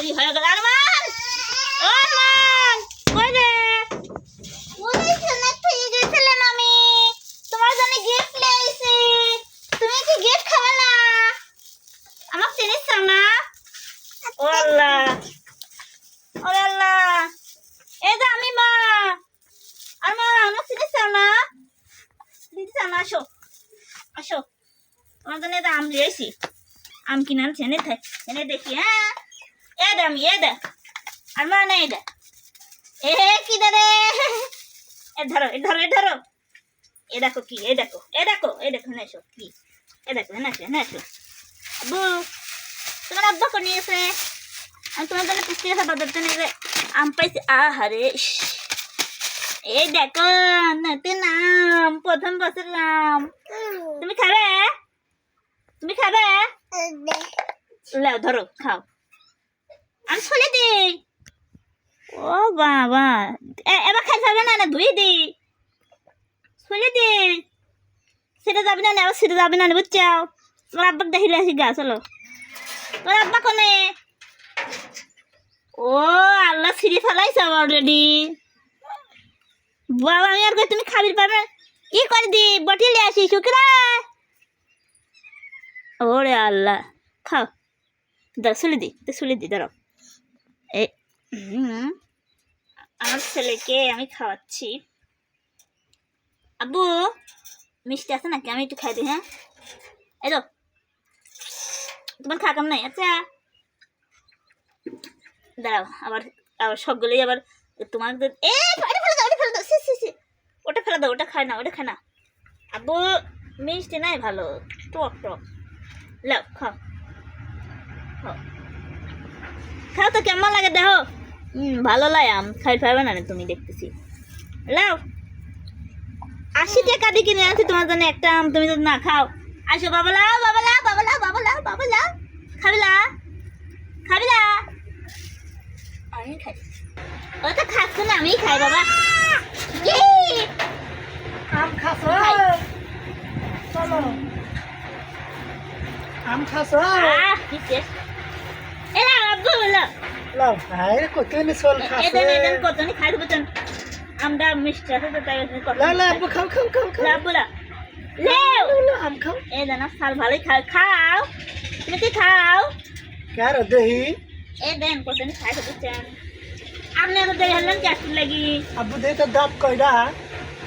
দেরি হয়ে গেল আরমান আরমান কই রে ওই সোনা থেকে গেছিলাম আমি। তোমার জন্য গিফট লাইছি তুমি কি গিফট খাওয়ালা? আমার চিনিস না ও আল্লাহ! ও আল্লাহ! এই যে আমি মা! আর মা আমার চিনিস না? দিদি না আসো। আসো। তোমার জন্য এটা আম লিয়েছি আম কিনে আনছি এনে থাক এনে দেখি হ্যাঁ? এ দে আর মা না এ ধরো এ ধরো এ ধরো এ দেখো কি এ দেখো এ দেখো এ দেখো না এসো কি এ দেখো না এসো না এসো আব্বু তোমার আব্বা কোন নিয়েছে আমি তোমার জন্য পুষ্টি জন্য এই যে আম পাইছি আহারে। এই দেখো নতুন আম প্রথম বছর আম তুমি খাবে তুমি খাবে লাও ধরো খাও আমি ছুলে দিই। ও বাবা। এবার খাই যাবে না না ধুয়ে দি ছুলে দি সেটা যাবে না এবার সেটা যাবে না বুঝছাও? তোমার আব্বাক দেখিলে আসি গা চলো। তোর আব্বা কোনে? ও আল্লাহ সিঁড়ি ফেলাইছে অলরেডি বাবা আমি আর তুমি খাবির পাবে? কি করে দি বটিলে আসি শুকরা। ওরে আল্লাহ। খাও। দাও শুলে দি তো শুলে দি হুম, আমার ছেলেকে আমি খাওয়াচ্ছি। আব্বু, মিষ্টি আছে নাকি? আমি একটু খাই দিই হ্যাঁ? এই তো, তোমার খাকাম নাই? আচ্ছা। দাঁড়াও, আবার আবার সবগুলোই আবার তোমার এ ওটা ফেলে দাও ওটা ফেলে দাও সি সি সি ওটা ফেলে দাও, ওটা খায় না, ওটা খায় না। আব্বু, মিষ্টি নাই ভালো। টক টক। লাও, খাও। খাও। খাও তো কেমন লাগে দেখো? হুম ভালো লাগে আম খাই পাবে না তুমি দেখতেছি। লাও। আশি টাকা দিয়ে কিনে আনছি তোমার জন্য একটা আম তুমি যদি না খাও। আসো বাবা লাও বাবা লাও বাবা লাও বাবা লাও বাবা লাও খাবি লা খাবি লা আমি খাই। ও তো খাচ্ছে না আমি খাই বাবা! আম খাস। চলো। আম খাস লাও আরে কত নি চল খাস। এদেন এদেন কত নি খাই দেবো চল আমরা মিষ্টি আছে তো তাই কত লা লা আব্বু খাও খাও খাও খাও। লাভ বলা। লেও লা, আম খাও। এ দানা সাল ভালোই খাও খাও। তুমি কি খাও? কার দেহি। এ দেন কত নি খাই দেবো চল আপনি তো দেই হলেন ক্যাশ লাগি? আব্বু দে তো দাঁত কয়টা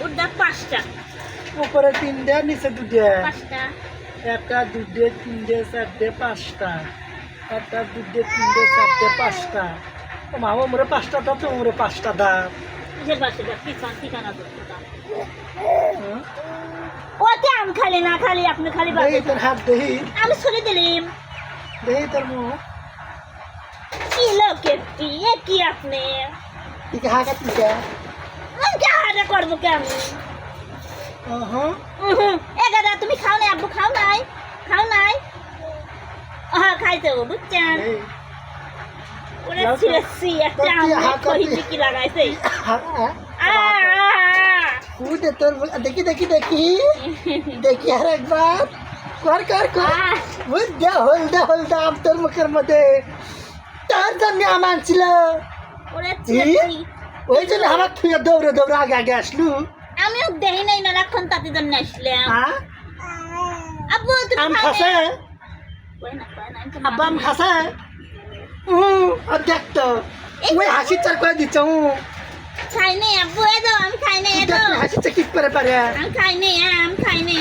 উদ্দা পাঁচটা। উপরে তিনটে নিচে দুটে পাঁচটা। একটা দুটে তিনটে চারটে পাঁচটা। একটা দুটে তিনটে চারটে পাঁচটা। ও মা মোরে পাঁচটা দাও তো মোরে পাঁচটা দাও। কিসের পাঁচটা ঠিকানা ঠিকানা তো হ্যাঁ? ওতে আম খালি না খালি আপনি খালি দেহি তোর হাত দেহি। আমি শুনে দিলাম। দেহি তোর মুখ। কি লোকে এ কি আপনি? ঠিক হাঁকা টিকা আমি কে হারে করব কে আমি? উহুম, এ দাদা তুমি খাও নাই আব্বু খাও নাই খাও নাই খাইতে হবে বুঝছেন? ওরে ছিঁড়েছি একটা তো আম কি লাগাইছে। হ্যাঁ তোর দেখি দেখি দেখি। দেখি আর একবার। কর কর কর। আহ! বুঝতে হলদে হলদে আম তোর মুখের মধ্যে। তার জন্য আম আনছিল। ওই জন্য আমার থুয়ে দৌড়ে দৌড়ে আগে আগে আসলু। আমিও দেই নাই না রাখন তাতে জন্য আসলাম। হ্যাঁ আব্বু আম খাসে? আব্বা আম খাসে? হুম আর দেখতো ওই হাসি চার করে দিচ্ছ হুম খাই নাই আব্বু এ দাও আমি খাই নাই এ দেখ দাও। হাসি চা কি করে পারে? আমি খাই নাই আমি খাই নাই।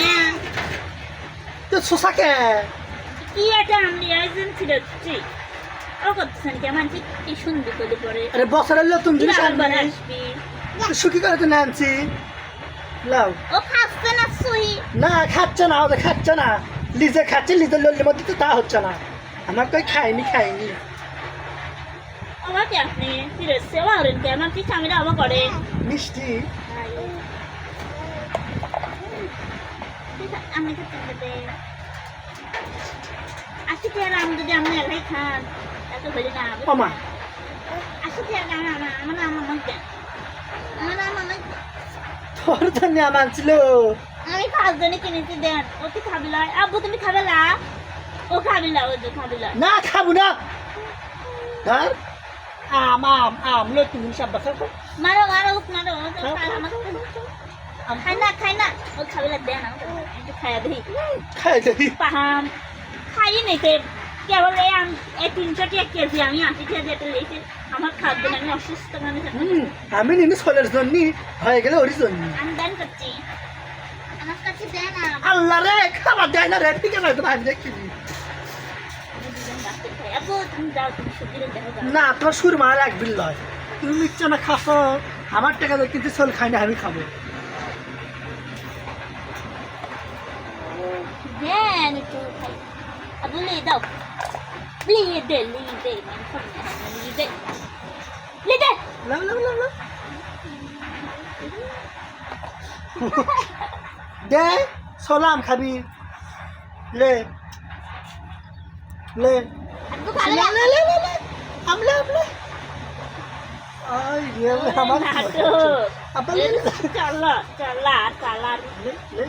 তো শোষাকে কি? একটা আমি আয়োজন ছিড়েছি ও করতেছেন কি আমার ঠিক কি সুন্দর করে পরে। আরে বছরের নতুন জিনিস আবার আনবি? আসবি? তো সুখী করে তো না আনছি? লাও। ও খাচ্ছে না সুই না খাচ্ছে না ওদের খাচ্ছে না। লিজে খাচ্ছে লিজে লল্লির মধ্যে তো তা হচ্ছে না আমার কই খাইনি খাইনি আপনি কি আমার কি স্বামীরা করে মিষ্টি আমি খেতে খেতে আশি টাকা আম যদি আপনি এলাই খান এত হলে না ওমা আশি টাকা আম আমার আমার নাম আমাকে আমার নাম আমাকে তোর জন্য আমার ছিল আমি পাঁচজনে কিনেছি দেন ও কি খাবিলা আব্বু তুমি খাবে খাবেলা ও খাবি খাবিলা ও যে খাবিলা না খাব না। ধর আম আম আম লো তুমি সাব্বা খাও মারো মারো মারো খাও। আমাকে খাই না খাই না। ও খাবে না দেন খাইয়া দিই। খাই যাবি পাহাম খাই নাই তে। কেবল এই আম এই তিনশো টাকা কেজি আমি আশি টাকা যেটা লেগেছে আমার খাদ্য আমি অসুস্থ মানুষ। আমি নিনে ছোলের জন্য হয়ে গেলে ওরই জন্য। আমি দান করছি আমার কাছে দেন আম। আল্লাহ রে খাবার দেয় না রে ঠিক আছে তো আমি দেখি। না তোর সুর মার এক বিল লয় তুমি নিচ্ছ না খাস আমার টাকা দিয়ে কিন্তু ছোল খাই না আমি খাব। আপু, লিয়ে দাও। লিয়ে দে, না, সোলাম খাবি। লে লে। লে। লে লে লে আমলে আমলে। আমার চলো, চলো, চলো।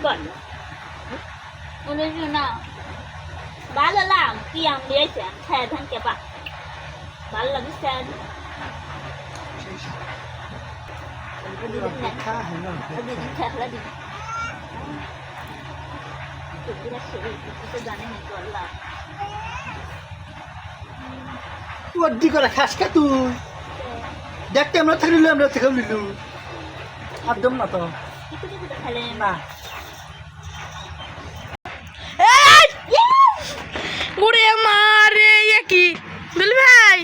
বল। শোনা ভালো লাম কি আম দিয়েছেন খায় ধান কেবা ভালো লাগছে হ্যাঁ না দিদি খেলা দিদি করে খাস তুই? দেখতে আমরা থাকলে আমরা থেকে নিলু একদম না তো। কিছু কিছু তো খেলে না ওরে মারে কি? দুল ভাই?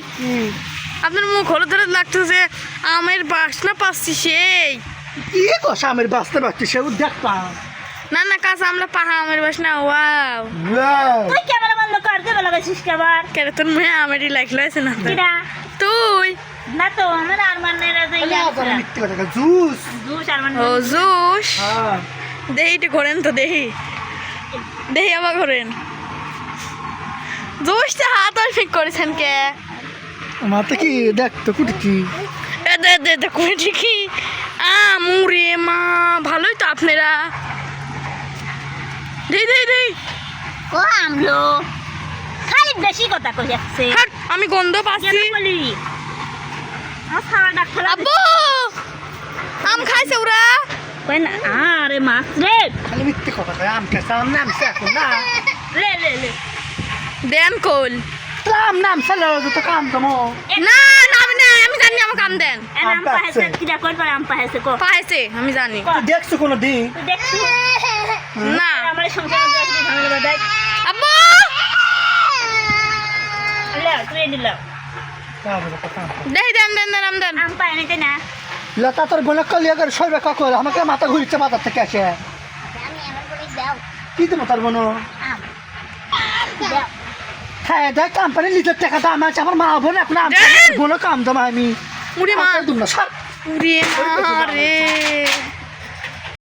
আপনার মুখ হলো ধরে লাগতেছে আমের বাসনা পাচ্ছি সেই। কি কষা আমের বাঁচতে পারছি সেও দেখতাম না না কাছে আমরা পাহা আমের বাসনা ওয়াও। তুই ক্যামেরা বন্ধ কর দেবে লাগাইছিস কেবার। কেন তোর মুহে আমেরই লাইক লয়েছে না কিরা? তুই। না তো আমার আর মিথ্যে কথা জুস। জুস আর ও জুস? হ্যাঁ। দেহি করেন তো দেহি। দেহি আবার করেন জুসটা হাত আর ঠিক করেছেন কে? আমার তো কি দেখ তো কুটি কি। এ দে দে আমুরে মা ভালোই তো আপনারা। দেই দেই দেই। ও আমলো। খালি বেশি কথা কই যাচ্ছে আমি গন্ধ পাচ্ছি। আব্বু! আম খাইছে ওরা। কই না? আরে মাছ রে। খালি মিথ্যে কথা কয় আম খাইছে আম নাম এখন না। লে লে লে। দেন কল। আম নাম ছিল তো কাম তমো না না আমি জানি আমার কাম দেন। আম আম পাচ্ছে। পাহেছে কই পারে আম পাহেছে কো। পাইছে আমি জানি। দেখছ কোনো দিন? তুই না। আমার সংসার মধ্যে আসলে বাদাই আব্বু! লে তুই নিল দেই দেন দেন দেন আম দেন। আম পায় না না? লতা তোর বোনে কলিয়া করে শৈবে কাকর আমাকে মাথা ঘুরছে মাথা থেকে আসে আমি আমার বলি দাও। কি দেবো তোর বোনো আম। দাও। হ্যাঁ দেয় কোম্পানি নিজের টাকা দাম আছে আমার মা বোন এখন। বোনও কাম দাম আমি। উড়ে মা। দুম সব উড়ে মা রে।